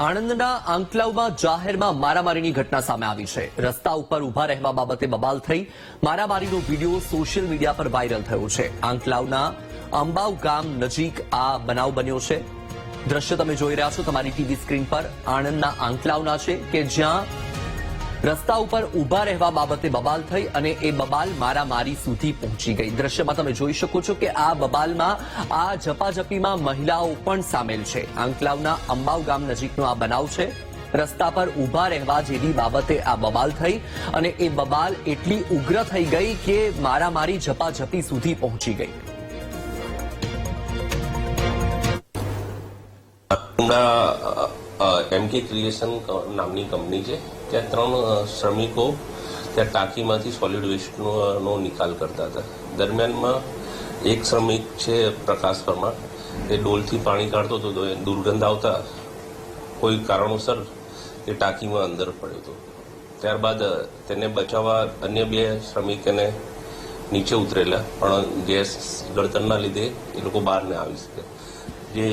આણંદના આંકલાવમાં જાહેરમાં મારામારીની ઘટના સામે આવી છે. રસ્તા ઉપર ઊભા રહેવા બાબતે બબાલ થઈ મારામારીનો વીડિયો સોશિયલ મીડિયા પર વાયરલ થયો છે. આંકલાવના અંબાવ ગામ નજીક આ બનાવ બન્યો છે. દ્રશ્ય તમે જોઈ રહ્યા છો. તમારી ટીવી સ્ક્રીન પર આણંદના આંકલાવના છે કે જ્યાં રસ્તા ઉપર ઊભા રહેવા બાબતે બબાલ થઈ અને એ બબાલ મારામારી સુધી પહોંચી ગઈ. દ્રશ્યમાં તમે જોઈ શકો છો કે આ બબાલમાં આ ઝપાઝપીમાં મહિલાઓ પણ સામેલ છે. આંકલાવના અંબાવ ગામ નજીકનો આ બનાવ છે. રસ્તા પર ઊભા રહેવા જેવી બાબતે આ બબાલ થઈ અને એ બબાલ એટલી ઉગ્ર થઈ ગઈ કે મારામારી ઝપાઝપી સુધી પહોંચી ગઈ. એમકે ક્રિએશન નામની કંપની છે. ત્યાં ત્રણ શ્રમિકો ત્યાં ટાંકીમાંથી સોલિડ વેસ્ટનો નિકાલ કરતા હતા. દરમિયાનમાં એક શ્રમિક છે પ્રકાશ પરમાર. એ ડોલથી પાણી કાઢતો હતો, તો એ દુર્ગંધ આવતા કોઈ કારણોસર એ ટાંકીમાં અંદર પડ્યો હતો. ત્યારબાદ તેને બચાવવા અન્ય બે શ્રમિક એને નીચે ઉતરેલા, પણ ગેસ ગળતરના લીધે એ લોકો બહાર ના આવી શકે જે